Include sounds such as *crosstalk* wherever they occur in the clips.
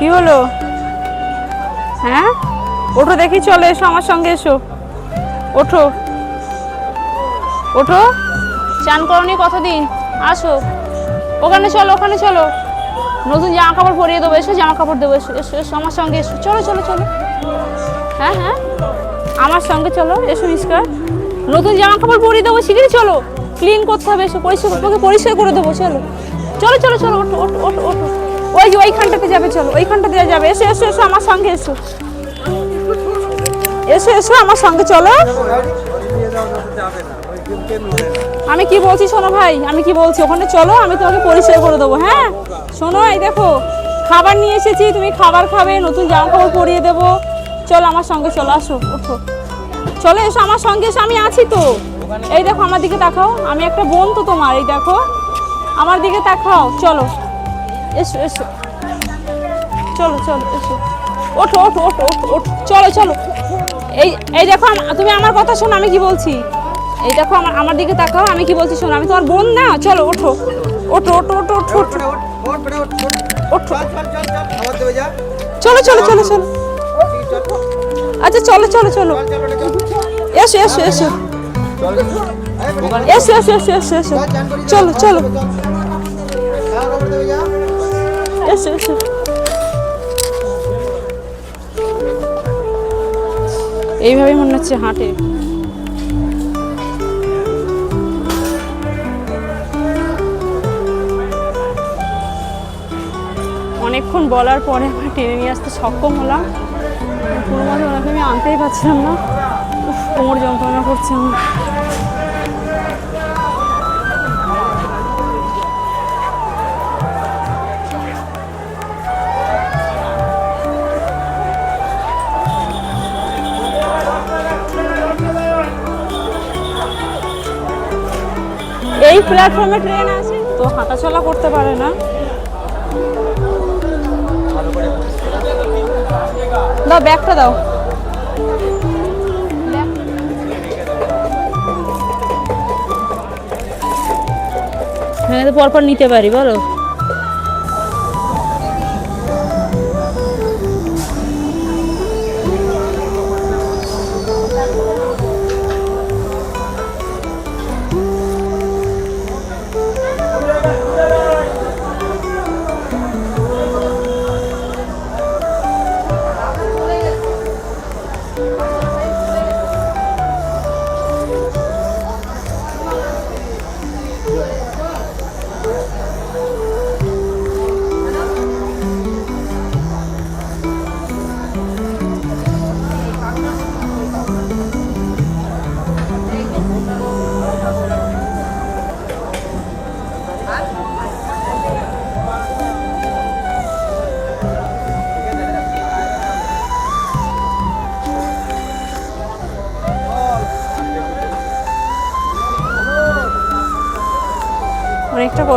কি হলো? হ্যাঁ? ওঠো দেখি, চলে এসো আমার সঙ্গে এসো। ওঠো। ওঠো। চান করনি কতদিন? আসো। ওখানে চলো ওখানে চলো। নতুন জামা কাপড় পরিয়ে দেবো, এসো, জামা কাপড় দেবো, এসো এসো এসো, আমার সঙ্গে এসো। চলো চলো চলো। হ্যাঁ হ্যাঁ। আমার সঙ্গে চলো, এসো মিসকার নতুন জামা কাপড় পরিয়ে দেবো, শিগগিরই চলো। ক্লিন করতে হবে, এসো, পরিষ্কার পরিষ্কার করে দেবো, চলো। চলো চলো চলো, ওঠো ওঠো ওঠো ওঠো। ওই যে ওইখানটাতে যাবে, চলো, ওইখানটাতে যাবে এসো এসো এসো, আমার সঙ্গে এসো। এসো এসো, আমার সঙ্গে, চলো। আমি কি বলছি, শোনো ভাই, আমি কি বলছি? ওখানে চলো, আমি তোমাকে পরিষ্কার করে দেবো হ্যাঁ? শোনো, এই দেখো, খাবার নিয়ে এসেছি, তুমি খাবার খাবে, নতুন জামা কাপড় পরিয়ে দেবো। চলো, আমার সঙ্গে, চলো, আসো, ওঠো। চলো, এসো, আমার সঙ্গে, এসো, আমি আছি তো। এই দেখো, আমার দিকে তাকাও। আমি একটা বোন তো তোমার, এই দেখো। আমার দিকে তাকাও, চলো। এসো এসো। চলো চলো এসো। ওঠো ওঠো ওঠো ওঠো ওঠো। চলো চলো। এই এই দেখো তুমি আমার কথা শোনো আমি কি বলছি? এই দেখো আমার আমার দিকে তাকাও আমি কি বলছি শোনো? আমি তোমার বোন না? চলো ওঠো। ওঠো ওঠো ওঠো ওঠো ওঠো ওঠো। চলো চলো চলো চলো আচ্ছা চলো চলো চলো। এসো এসো এসো। এসো এসো এসো এসো এসো। চলো চলো। এসো *laughs* এইভাবেই মনে হচ্ছে হাঁটে। অনেকক্ষণ বলার পরে আমার টেনে নিয়ে আসতে সক্ষম হলাম। কোনো মতে ওনাকে আমি আনতেই পারছিলাম না। কোমর যন্ত্রণা করছে আমার। এই প্ল্যাটফর্মে ট্রেন আছে, তো হাঁটা চলা করতে পারে না। দাও, ব্যাগটা দাও। হ্যাঁ তো পরপর নিতে পারি, বলো।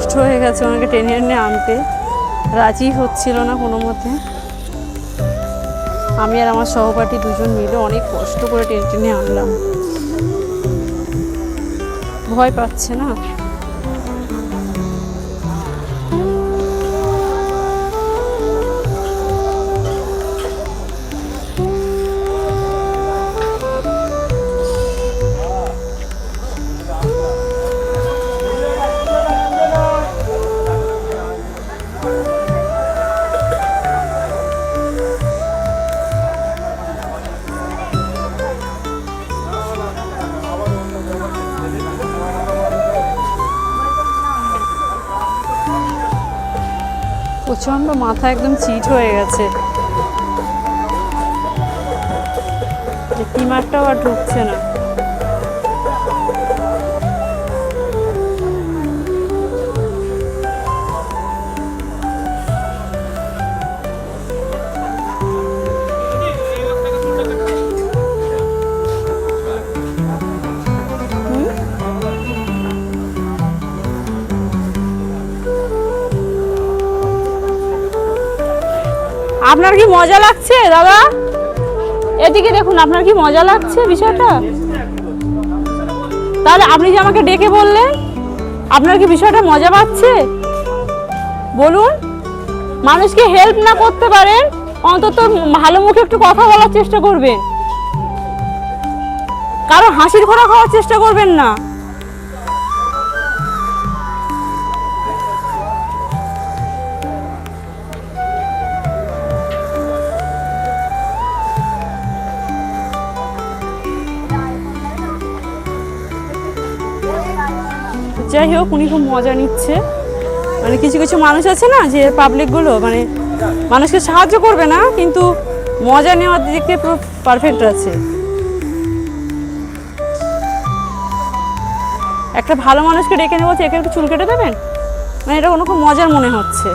কষ্ট হয়ে গেছে ওনাকে টেনে এনে আনতে। রাজি হচ্ছিল না কোনো মতে। আমি আর আমার সহপাঠী দুজন মিলে অনেক কষ্ট করে টেনে টেনে আনলাম। ভয় পাচ্ছে না? প্রচণ্ড মাথা একদম চিট হয়ে গেছে। টিমারটাও আর ঢুকছে না। আপনার কি মজা লাগছে, দাদা? এদিকে দেখুন, আপনার কি মজা লাগছে বিষয়টা? তাহলে আপনি যে আমাকে ডেকে বললেন, আপনার কি বিষয়টা মজা পাচ্ছে? বলুন, মানুষকে হেল্প না করতে পারেন, অন্তত ভালো মুখে একটু কথা বলার চেষ্টা করবেন। কারও হাসির খোরা খাওয়ার চেষ্টা করবেন না। যাই হোক, উনি খুব মজা নিচ্ছে। মানে কিছু কিছু মানুষ আছে না, যে পাবলিকগুলো মানে মানুষকে সাহায্য করবে না, কিন্তু মজা নেওয়ার দিক পুরো পারফেক্ট আছে। একটা ভালো মানুষকে ডেকে নেব একে একটু চুল কেটে দেবেন? মানে এটা কোনো খুব মজার মনে হচ্ছে।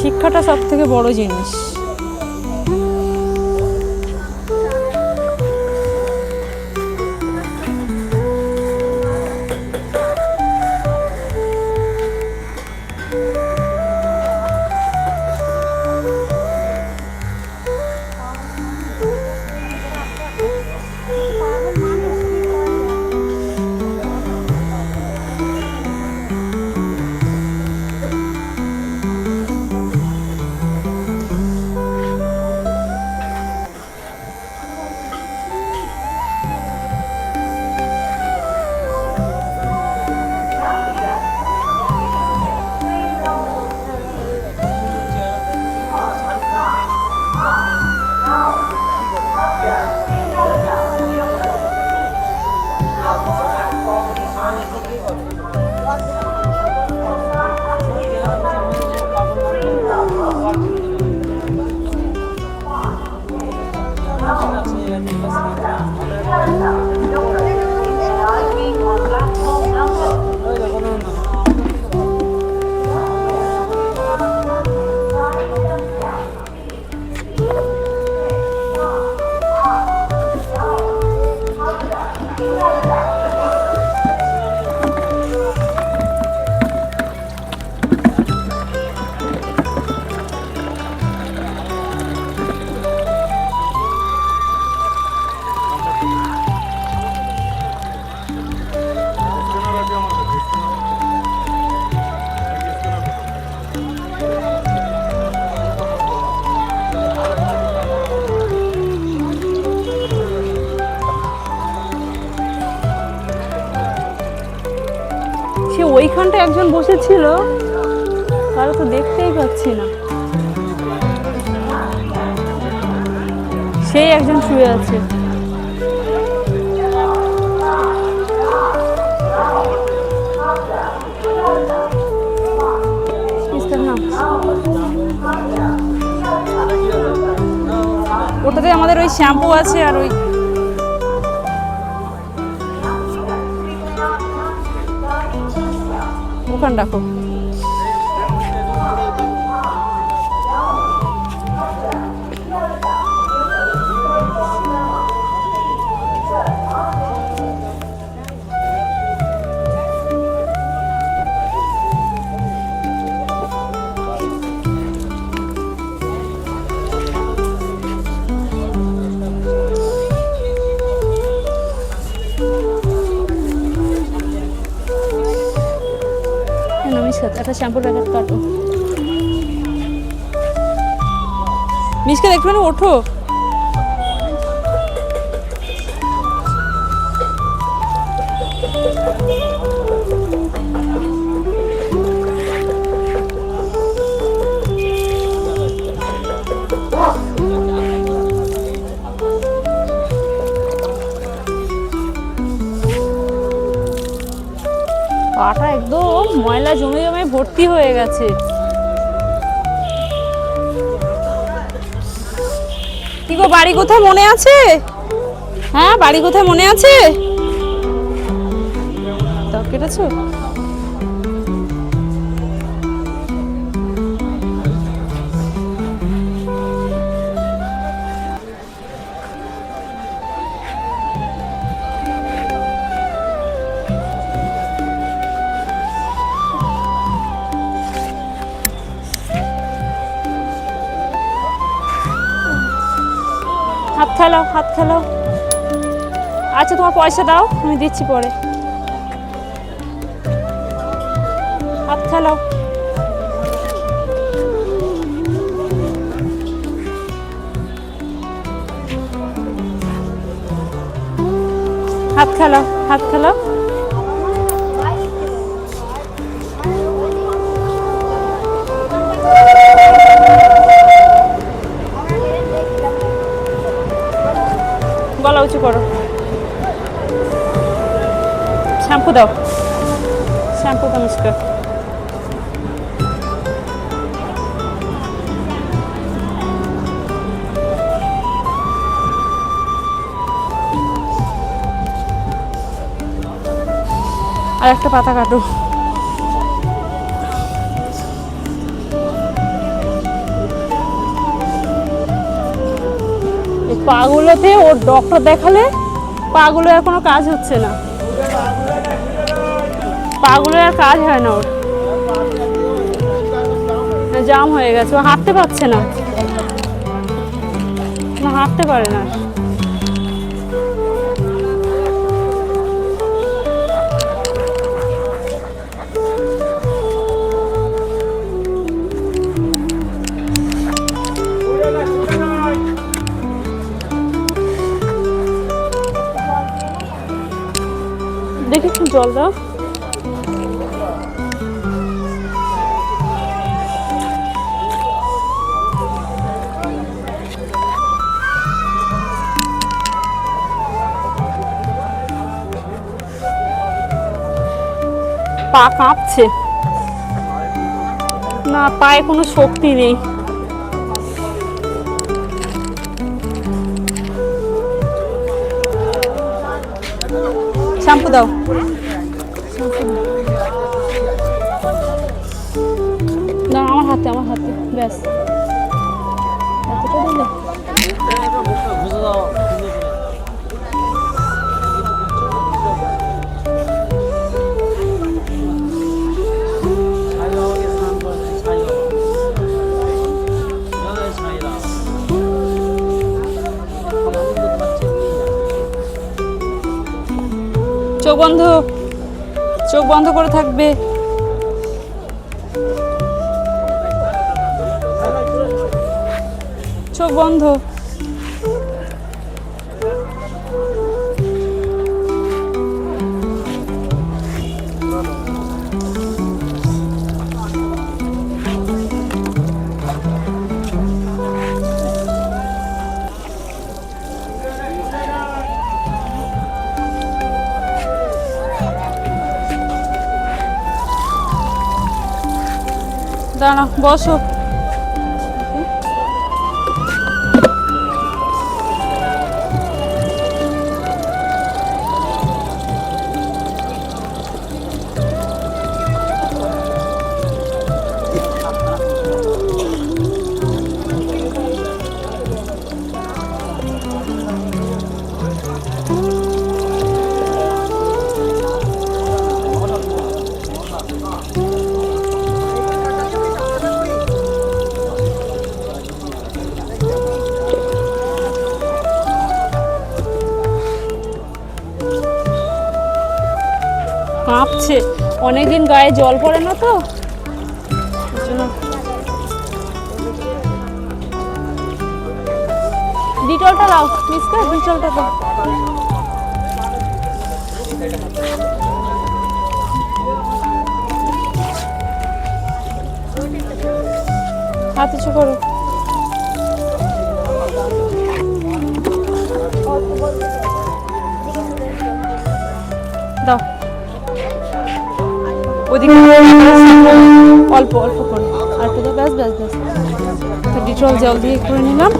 শিক্ষাটা সব থেকে বড় জিনিস। একজন বসেছিল তারা তো দেখতেই পাচ্ছি না। সেই একজন শুয়ে আছে। ওটাতে আমাদের ওই শ্যাম্পু আছে আর ওই ওখানে একটা শ্যাম্পুর প্যাকেট কাটো। মিসকাত একটুখানি ওঠো। পাটা একদম ময়লা জমে জমে ভর্তি হয়ে গেছে। কি গো, বাড়ি কোথায় মনে আছে? হ্যাঁ বাড়ি কোথায় মনে আছে? কেটেছো? হাত খেলাও হাত খেলাও আচ্ছা তোমার পয়সা দাও, আমি দিচ্ছি পরে। হাত খেলাও হাত খেলাও হাত খেলাও দাও। শ্যাম্পু নমস্কার আর একটা পাতা কাটো। পাগুলোতে ওর ডক্টর দেখালে পাগুলো আর কোনো কাজ হচ্ছে না। পাগুলো আর কাজ হয় না ওর। জাম হয়ে গেছে, ও হাঁটতে পারছে না, হাঁটতে পারে না। দেখি একটু জল দাও। পা কাঁপছে। না পায়ে কোনো শক্তি নেই। শ্যাম্পু দাও। বন্ধ। চোখ বন্ধ করে থাকবে। চোখ বন্ধ। দাঁড়া বসো। কাঁপছে। অনেকদিন গায়ে জল পড়ে না তো? ডিটলটা দাও মিসকে ডিটলটা দাও। হাত উঁচু করো। ওদিকে অল্প অল্প করে। আর দাও ব্যাস ব্যাস ব্যাস ডিটল জল দিয়ে করে নিলাম।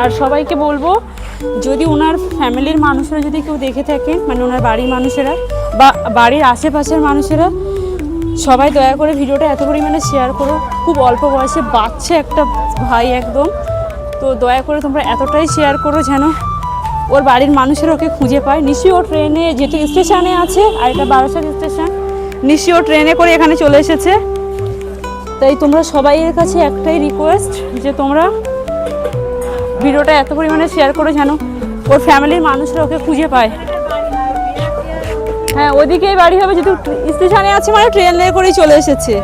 আর সবাইকে বলব, যদি ওনার ফ্যামিলির মানুষেরা যদি কেউ দেখে থাকে মানে ওনার বাড়ির মানুষেরা বা বাড়ির আশেপাশের মানুষেরা, সবাই দয়া করে ভিডিওটা এত পরিমাণে শেয়ার করো। খুব অল্প বয়সে বাচ্চা একটা ভাই একদম। তো দয়া করে তোমরা এতটাই শেয়ার করো যেন ওর বাড়ির মানুষের ওকে খুঁজে পায়। নিশ্চয়ই ও ট্রেনে যেহেতু স্টেশনে আছে, আর এটা বারাসাত স্টেশন নিশ্চয়ই ও ট্রেনে করে এখানে চলে এসেছে। তাই তোমরা সবাইয়ের কাছে একটাই রিকোয়েস্ট যে তোমরা ভিডিওটা এত পরিমাণে শেয়ার করে যেন ওর ফ্যামিলির মানুষরা ওকে খুঁজে পায়। হ্যাঁ ওদিকেই বাড়ি হবে, যেহেতু স্টেশনে আছে মানে ট্রেনে করেই চলে এসেছে।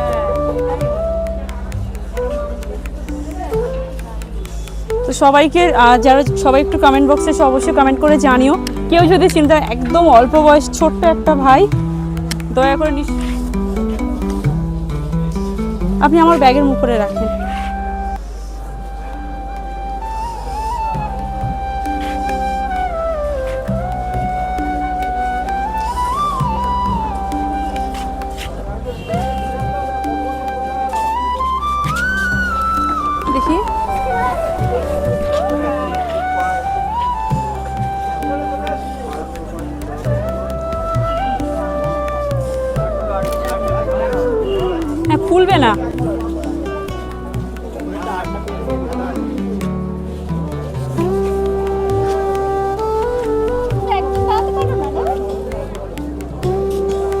তো সবাইকে যারা, সবাই একটু কমেন্ট বক্সে অবশ্যই কমেন্ট করে জানিও। কেউ যদি চিন্তা একদম অল্প বয়স, ছোট্ট একটা ভাই, দয়া করে নিস আপনি আমার ব্যাগের মুখ করে রাখেন।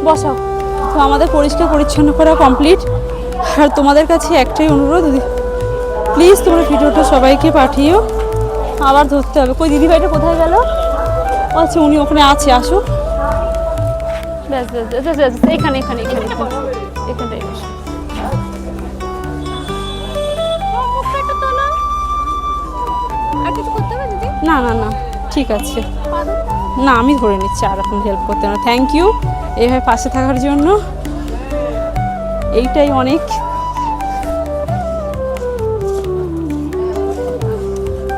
বসাও। তো আমাদের পরিষ্কার পরিচ্ছন্ন করা কমপ্লিট আর তোমাদের কাছে একটাই অনুরোধ প্লিজ তোমরা ভিডিওটা সবাইকে পাঠিও আবার ধরতে হবে। কই, দিদিভাইটা কোথায় গেল? আচ্ছা উনি ওখানে আছে আসুক ব্যাস এখানে এখানে এখানে এখানে না না না, ঠিক আছে। না, আমি ধরে নিচ্ছি, আর এখন হেল্প করতে না। থ্যাংক ইউ এইভাবে পাশে থাকার জন্য এইটাই অনেক।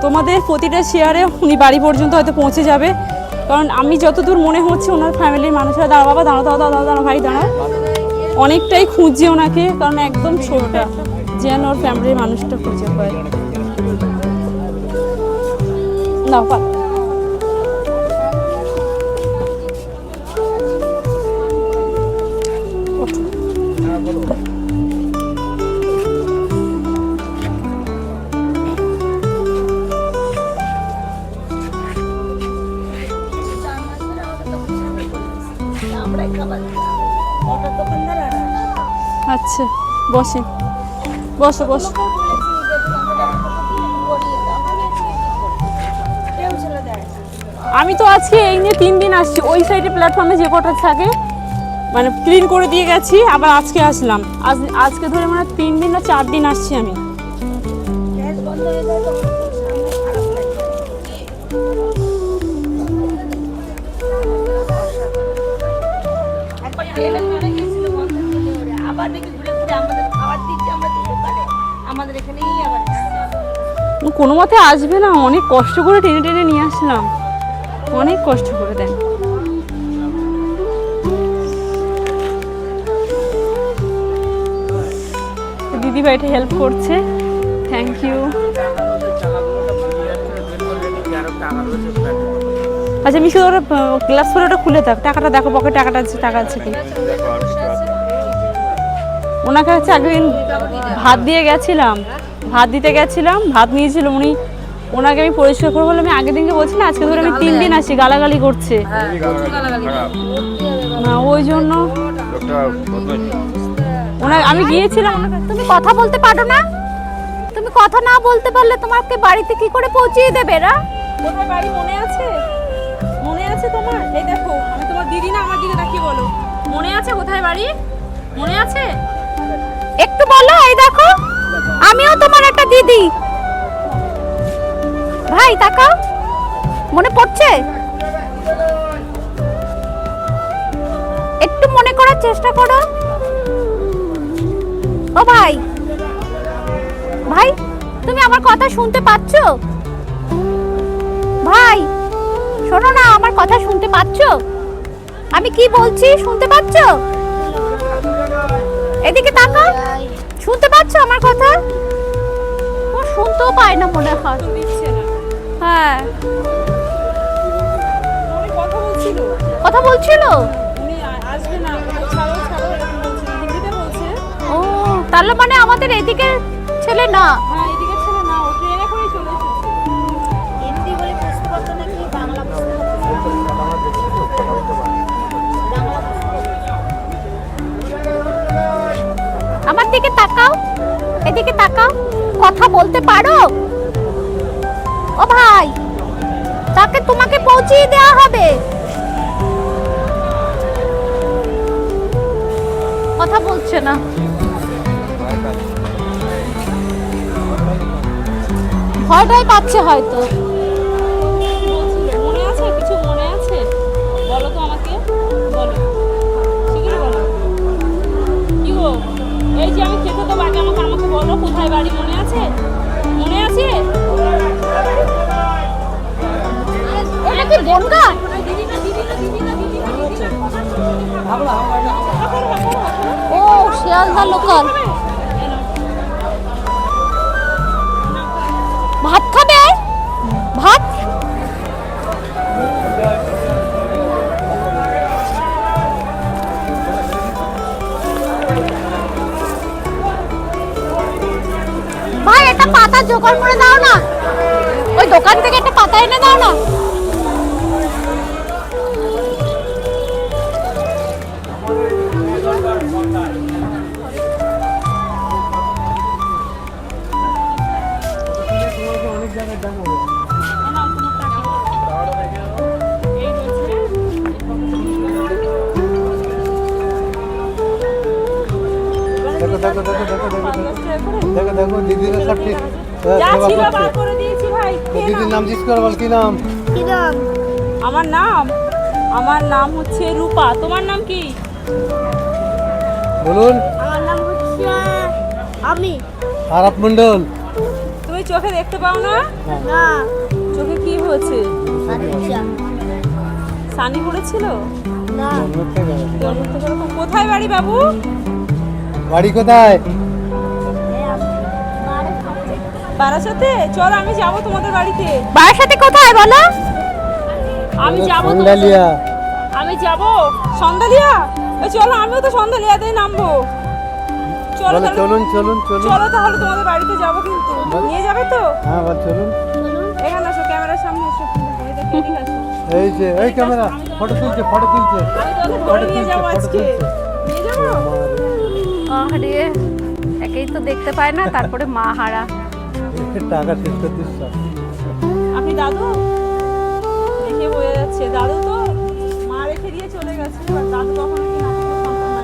তোমাদের প্রতিটা শেয়ারে উনি বাড়ি পর্যন্ত হয়তো পৌঁছে যাবে। কারণ আমি যতদূর মনে হচ্ছে ওনার ফ্যামিলির মানুষরা দাঁড়া বাবা দাঁড়া দাঁড়া দাঁড়া দাঁড়া ভাই দাঁড়া অনেকটাই খুঁজছে ওনাকে, কারণ একদম ছোটটা, যেন ওর ফ্যামিলির মানুষটা খুঁজে পায়। নাও আচ্ছা বসে। বসো বসো। আমি তো আজকে এই নিয়ে তিন দিন আসছি। ওই সাইডে প্ল্যাটফর্মে যে কটা থাকে মানে ক্লিন করে দিয়ে গেছি, আবার আজকে আসলাম। আজ, আজকে ধরে মানে তিন দিন না চার দিন আসছি আমি। আমাদের এখানেই আবার কোনো মতে আসবে না। অনেক কষ্ট করে টেনে টেনে নিয়ে আসলাম। অনেক কষ্ট করে দেন। দিদি ভাইটা হেল্প করছে। থ্যাংক ইউ আচ্ছা মিশু ওরা গ্লাস করে ওটা খুলে থাক টাকাটা দেখো পকেট টাকাটা আছে টাকা আছে কি? ওনাকে হচ্ছে একদিন ভাত দিয়ে গেছিলাম ভাত দিতে গেছিলাম ভাত নিয়েছিল উনি। ওনাকে আমি পরিষ্কার করব বলে আমি আগের দিনকে বলছি না আজকে ধরে আমি তিন দিন আসি গালাগালি করছে। না ওই জন্য ওনা আমি গিয়েছিলাম। ওনার তুমি কথা বলতে পারো না? তুমি কথা না বলতে পারলে তোমাকে বাড়িতে কি করে পৌঁছিয়ে দেবে এরা কোথায় বাড়ি মনে আছে? মনে আছে তোমার? এই দেখো আমি তোমার দিদি না আমার দিকে তাকিয়ে বলো। মনে আছে কোথায় বাড়ি? মনে আছে? একটু বলো, এই দেখো। আমিও তোমার একটা দিদি। ভাই, তাকাও। মনে পড়ছে? একটু মনে করার চেষ্টা করো। ও ভাই ভাই, তুমি আমার কথা শুনতে পাচ্ছ? ভাই, শোনো না, আমার কথা শুনতে পাচ্ছ? আমি কি বলছি, শুনতে পাচ্ছ? এদিকে তাকাও। শুনতে পাচ্ছ আমার কথা? ও শুনতেও পায় না মনে হয়। দিচ্ছে না। হ্যাঁ। কথা বলছিল। কথা বলছিল? উনি আসবে না ছাড়ো ছাড়ো এরকম বলছিল হিন্দিতে বলছে। ও তাহলে মানে আমাদের এদিকে ছেলে না? হ্যাঁ এদিকে ছেলে না আমার দিকে তাকাও, এদিকে তাকাও, কথা বলতে পারো? ও ভাই, তাকে তোমাকে পৌঁছিয়ে দেওয়া হবে। কথা বলছে না। ভয়টাই পাচ্ছে হয়তো। বলো কোথায় বাড়ি? মনে আছে? মনে আছে? এটা কি বনগা ও শিয়ালদা লোকাল জোগাড় করে দাও না ওই দোকান থেকে একটা পাতা এনে দাও না দেখো দেখো দেখো দেখো দেখো দেখো দিদিরা সব ঠিক হ্যাঁ, যা সেবা ছিল বার করে দিয়েছি ভাই দিদির নাম জিজ্ঞেস কর বল কি নাম? কি নাম? আমার নাম? আমার নাম হচ্ছে রূপা। তোমার নাম কি? বলুন। আমার নাম হচ্ছে আমি। আরাপ মন্ডল তুমি চোখে দেখতে পাও না? না। চোখে কি হয়েছে? সানি পড়েছিল? না। কোথায় বাড়ি বাবু? বাড়ি কোথায়? বারাসাতে চল আমি যাব তোমাদের বাড়িতে। বাবার সাথে কোথায় বলো? আমি যাব সন্ডালিয়া আমি যাব? সন্ধ্যালিয়া? চলো আমিও তো সন্ধ্যালিয়াতেই নামবো। চলো চলুন চলুন চলুন। চলো তাহলে তোমাদের বাড়িতে যাব কিন্তু। নিয়ে যাবে তো? হ্যাঁ বল চলুন। এখানে আসো ক্যামেরার সামনে এসো এই যে এই ক্যামেরা ফটো তুলছে ফটো তুলছে। ধরে নিয়ে যাব আজকে। নিয়ে যাব? আরে একেই তো দেখতে পায় না তারপরে মা হারা। টাকা শেষ করে দিস আপনি দাদু? দেখে বোঝা যাচ্ছে দাদু তো মা রেখে দিয়ে চলে গেছে দাদু কখনো কি নাতিকে সন্তান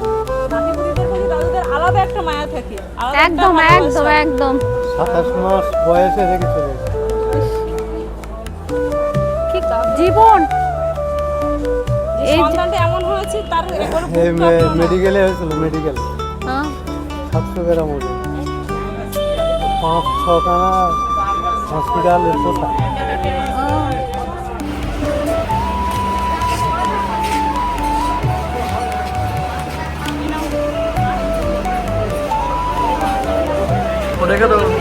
নাতি পুতিদের প্রতি দাদুদের আলাদা একটা মায়া থাকে একদম একদম একদম। সাতাশ মাস বয়সে রেখে চলে গেছে। জীবন। যে এই সন্তানটা এমন হয়েছে তার মেডিকেলে হয়েছিল মেডিকেল হ্যাঁ, সাতশো গ্রাম ওজন। পাঁচ ছখানা হসপিটাল এসো হ্যাঁ। রেখে দেবো